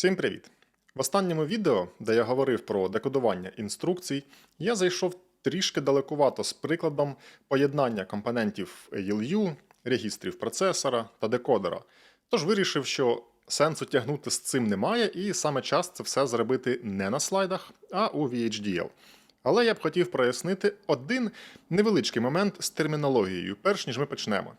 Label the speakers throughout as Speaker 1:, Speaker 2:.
Speaker 1: Всім привіт! В останньому відео, де я говорив про декодування інструкцій, я зайшов трішки далекувато з прикладом поєднання компонентів ALU, регістрів процесора та декодера. Тож вирішив, що сенсу тягнути з цим немає, і саме час це все зробити не на слайдах, а у VHDL. Але я б хотів прояснити один невеличкий момент з термінологією, перш ніж ми почнемо.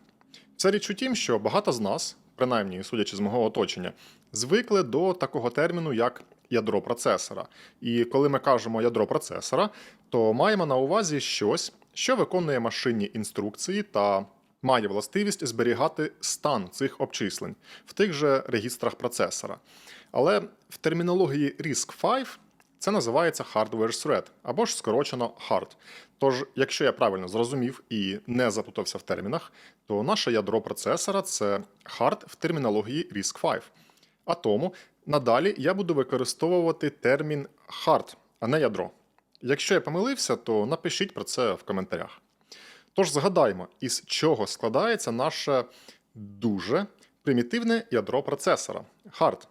Speaker 1: Це річ у тім, що багато з нас, принаймні судячи з мого оточення, звикли до такого терміну, як ядро процесора. І коли ми кажемо ядро процесора, то маємо на увазі щось, що виконує машинні інструкції та має властивість зберігати стан цих обчислень в тих же регістрах процесора. Але в термінології RISC-V це називається Hardware Thread, або ж скорочено HART. Тож, якщо я правильно зрозумів і не запутався в термінах, то наше ядро процесора це HART в термінології RISC-V. А тому надалі я буду використовувати термін HART, а не ядро. Якщо я помилився, то напишіть про це в коментарях. Тож згадаймо, із чого складається наше дуже примітивне ядро процесора HART.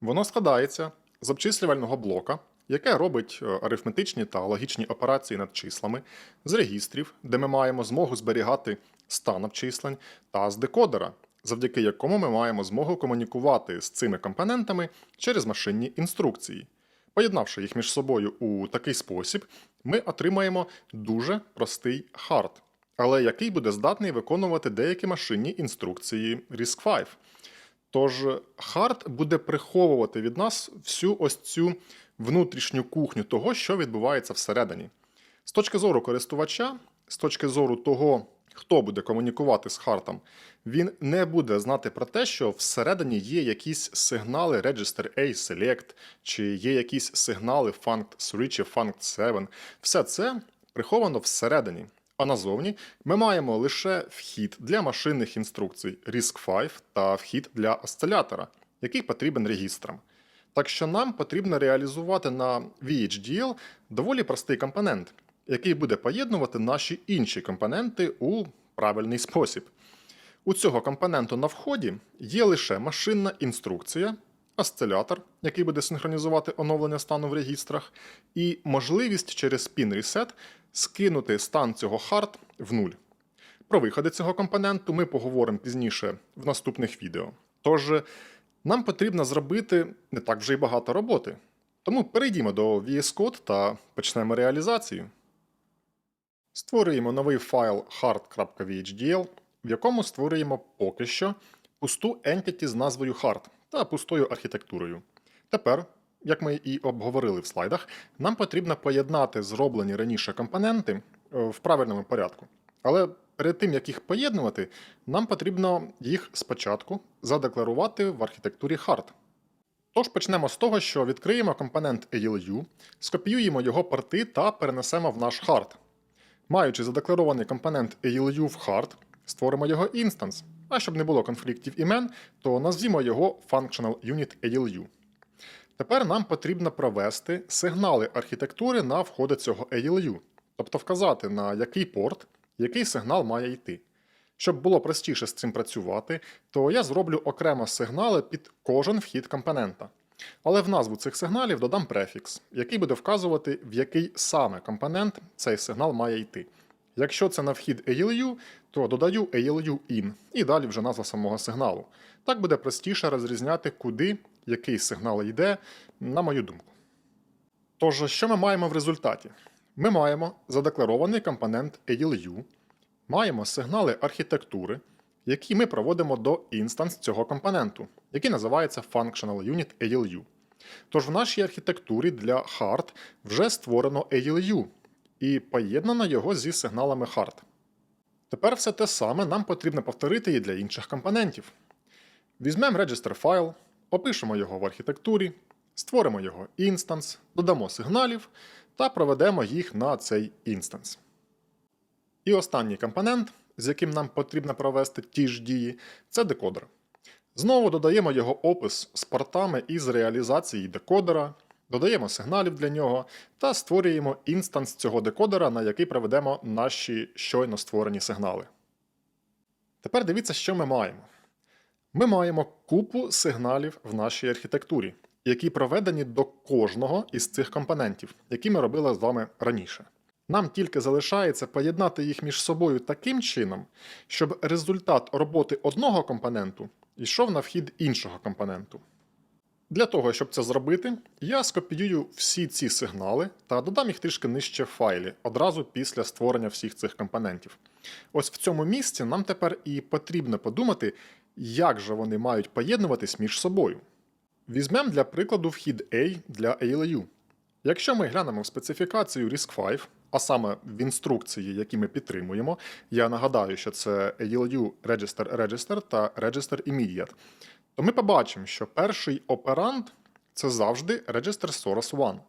Speaker 1: Воно складається з обчислювального блока, яке робить е, арифметичні та логічні операції над числами, з регістрів, де ми маємо змогу зберігати стан обчислень, та з декодера, завдяки якому ми маємо змогу комунікувати з цими компонентами через машинні інструкції. Поєднавши їх між собою у такий спосіб, ми отримаємо дуже простий хард, але який буде здатний виконувати деякі машинні інструкції RISC-V. Тож хард буде приховувати від нас всю ось цю внутрішню кухню того, що відбувається всередині. З точки зору користувача, з точки зору того, хто буде комунікувати з хартом, він не буде знати про те, що всередині є якісь сигнали Register A Select, чи є якісь сигнали Funct3 чи Funct7. Все це приховано всередині. А назовні ми маємо лише вхід для машинних інструкцій RISC-V та вхід для осцилятора, який потрібен регістрам. Так що нам потрібно реалізувати на VHDL доволі простий компонент, який буде поєднувати наші інші компоненти у правильний спосіб. У цього компоненту на вході є лише машинна інструкція, осцилятор, який буде синхронізувати оновлення стану в регістрах, і можливість через Pin Reset скинути стан цього хард в нуль. Про виходи цього компоненту ми поговоримо пізніше в наступних відео. Тож нам потрібно зробити не так вже й багато роботи. Тому перейдімо до VS Code та почнемо реалізацію. Створюємо новий файл hard.vhdl, в якому створюємо поки що пусту entity з назвою hard та пустою архітектурою. Тепер, як ми і обговорили в слайдах, нам потрібно поєднати зроблені раніше компоненти е, в правильному порядку. Але перед тим, як їх поєднувати, нам потрібно їх спочатку задекларувати в архітектурі hard. Тож почнемо з того, що відкриємо компонент ALU, скопіюємо його порти та перенесемо в наш hard. Маючи задекларований компонент ALU в hard, створимо його інстанс. А щоб не було конфліктів імен, то назвімо його Functional Unit ALU. Тепер нам потрібно провести сигнали архітектури на входи цього ALU, тобто вказати, на який порт який сигнал має йти. Щоб було простіше з цим працювати, то я зроблю окремо сигнали під кожен вхід компонента. Але в назву цих сигналів додам префікс, який буде вказувати, в який саме компонент цей сигнал має йти. Якщо це на вхід ALU, то додаю ALU in і далі вже назва самого сигналу. Так буде простіше розрізняти, куди який сигнал йде, на мою думку. Тож, що ми маємо в результаті? Ми маємо задекларований компонент ALU, маємо сигнали архітектури, які ми проводимо до інстанс цього компоненту, який називається Functional Unit ALU. Тож в нашій архітектурі для hard вже створено ALU і поєднано його зі сигналами hard. Тепер все те саме нам потрібно повторити і для інших компонентів. Візьмемо register файл, опишемо його в архітектурі, створимо його інстанс, додамо сигналів та проведемо їх на цей інстанс. І останній компонент, з яким нам потрібно провести ті ж дії, це декодер. Знову додаємо його опис з портами із реалізації декодера, додаємо сигналів для нього та створюємо інстанс цього декодера, на який проведемо наші щойно створені сигнали. Тепер дивіться, що ми маємо. Ми маємо купу сигналів в нашій архітектурі, які проведені до кожного із цих компонентів, які ми робили з вами раніше. Нам тільки залишається поєднати їх між собою таким чином, щоб результат роботи одного компоненту йшов на вхід іншого компоненту. Для того, щоб це зробити, я скопіюю всі ці сигнали та додам їх трішки нижче в файлі, одразу після створення всіх цих компонентів. Ось в цьому місці нам тепер і потрібно подумати, як же вони мають поєднуватись між собою. Візьмемо для прикладу вхід A для ALU. Якщо ми глянемо в специфікацію RISC-V, а саме в інструкції, які ми підтримуємо, я нагадаю, що це ALU Register Register та Register Immediate, то ми побачимо, що перший операнд це завжди Register Source 1,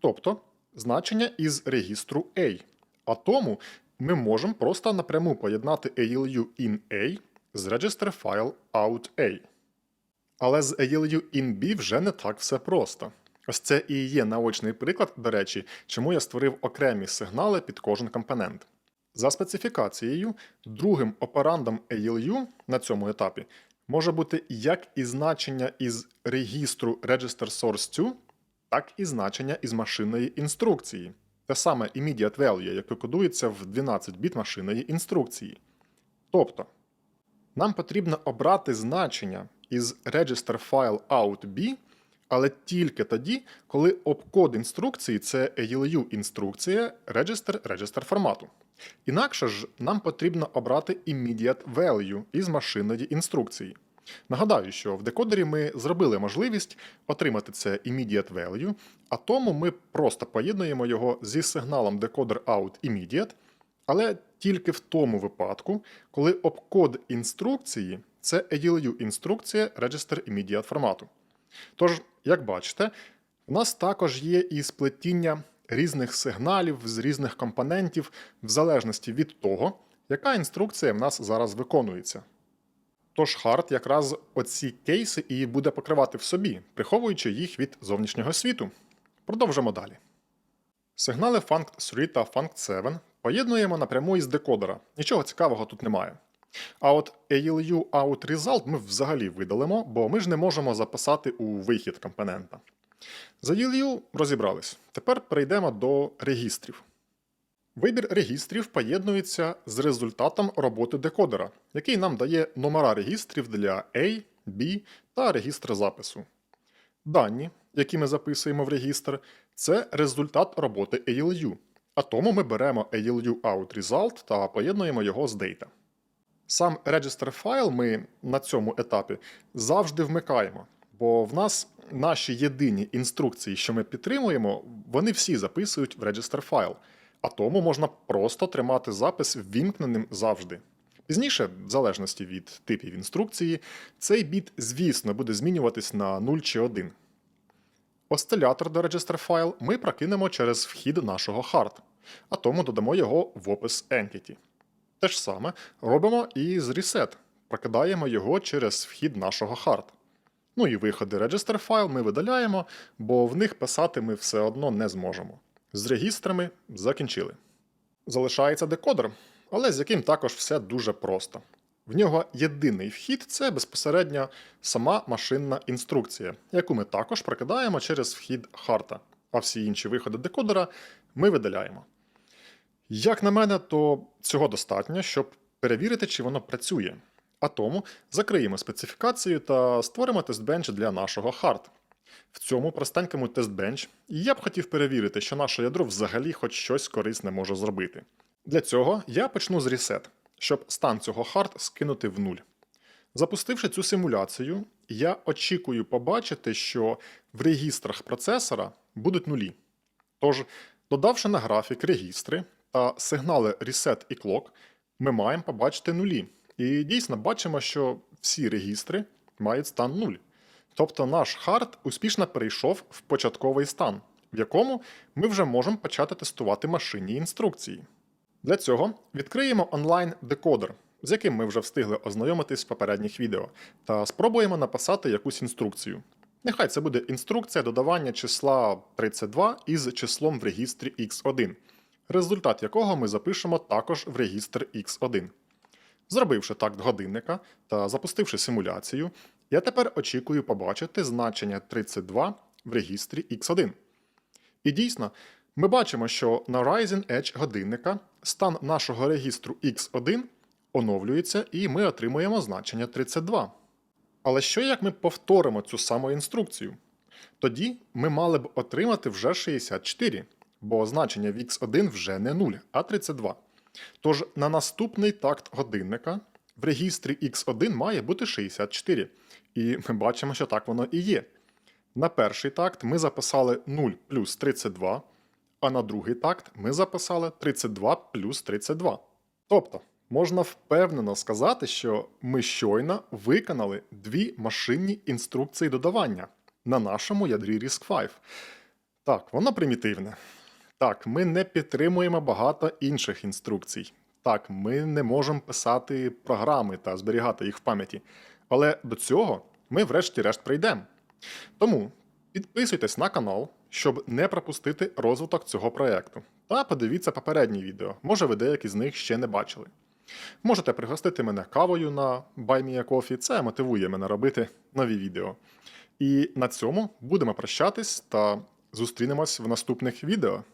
Speaker 1: тобто значення із регістру A. А тому ми можемо просто напряму поєднати ALU in A з Register File out A. Але з ALU in B вже не так все просто. Ось це і є наочний приклад, до речі, чому я створив окремі сигнали під кожен компонент. За специфікацією, другим операндом ALU на цьому етапі може бути як і значення із регістру Register Source 2, так і значення із машинної інструкції. Те саме immediate value, яке кодується в 12 біт машинної інструкції. Тобто, нам потрібно обрати значення із Register File out B, але тільки тоді, коли обкод інструкції це ALU інструкція Register Register формату. Інакше ж нам потрібно обрати immediate value із машинної інструкції. Нагадаю, що в декодері ми зробили можливість отримати це immediate value, а тому ми просто поєднуємо його зі сигналом decoder out immediate, але тільки в тому випадку, коли обкод інструкції це ALU інструкція Register Immediate формату. Тож, як бачите, у нас також є і сплетіння різних сигналів з різних компонентів в залежності від того, яка інструкція в нас зараз виконується. Тож хард якраз оці кейси і буде покривати в собі, приховуючи їх від зовнішнього світу. Продовжимо далі. Сигнали funct3 та funct7 поєднуємо напряму із декодера. Нічого цікавого тут немає. А от ALU out result ми взагалі видалимо, бо ми ж не можемо записати у вихід компонента. За ALU розібрались. Тепер перейдемо до регістрів. Вибір регістрів поєднується з результатом роботи декодера, який нам дає номера регістрів для A, B та регістр запису. Дані, які ми записуємо в регістр, це результат роботи ALU, а тому ми беремо ALU out result та поєднуємо його з data. Сам register файл ми на цьому етапі завжди вмикаємо, бо в нас наші єдині інструкції, що ми підтримуємо, вони всі записують в register файл, а тому можна просто тримати запис ввімкненим завжди. Пізніше, в залежності від типів інструкції, цей біт, звісно, буде змінюватись на 0 чи 1. Осцилятор до register файл ми прокинемо через вхід нашого hard, а тому додамо його в опис Entity. Те ж саме робимо і з reset, прокидаємо його через вхід нашого hard. Ну і виходи register файл ми видаляємо, бо в них писати ми все одно не зможемо. З регістрами закінчили. Залишається декодер, але з яким також все дуже просто. В нього єдиний вхід це безпосередньо сама машинна інструкція, яку ми також прокидаємо через вхід харта, а всі інші виходи декодера ми видаляємо. Як на мене, то цього достатньо, щоб перевірити, чи воно працює. А тому закриємо специфікацію та створимо тестбенч для нашого хард. В цьому простенькому тестбенч я б хотів перевірити, що наше ядро взагалі хоч щось корисне може зробити. Для цього я почну з reset, щоб стан цього хард скинути в нуль. Запустивши цю симуляцію, я очікую побачити, що в регістрах процесора будуть нулі. Тож, додавши на графік регістри та сигнали reset і clock, ми маємо побачити нулі. І дійсно бачимо, що всі регістри мають стан 0. Тобто наш хард успішно перейшов в початковий стан, в якому ми вже можемо почати тестувати машинні інструкції. Для цього відкриємо онлайн-декодер, з яким ми вже встигли ознайомитись в попередніх відео, та спробуємо написати якусь інструкцію. Нехай це буде інструкція додавання числа 32 із числом в регістрі X1, результат якого ми запишемо також в регістр X1. Зробивши такт годинника та запустивши симуляцію, я тепер очікую побачити значення 32 в регістрі X1. І дійсно, ми бачимо, що на Ryzen Edge годинника стан нашого регістру X1 оновлюється, і ми отримуємо значення 32. Але що як ми повторимо цю саму інструкцію? Тоді ми мали б отримати вже 64, бо значення в X1 вже не 0, а 32. Тож на наступний такт годинника в регістрі X1 має бути 64. І ми бачимо, що так воно і є. На перший такт ми записали 0 плюс 32, а на другий такт ми записали 32 плюс 32. Тобто, можна впевнено сказати, що ми щойно виконали дві машинні інструкції додавання на нашому ядрі RISC-V. Так, воно примітивне. Так, ми не підтримуємо багато інших інструкцій. Так, ми не можемо писати програми та зберігати їх в пам'яті. Але до цього ми врешті-решт прийдемо. Тому підписуйтесь на канал, щоб не пропустити розвиток цього проєкту. Та подивіться попередні відео, може ви деякі з них ще не бачили. Можете пригостити мене кавою на BuyMeACoffee, це мотивує мене робити нові відео. І на цьому будемо прощатись та зустрінемось в наступних відео.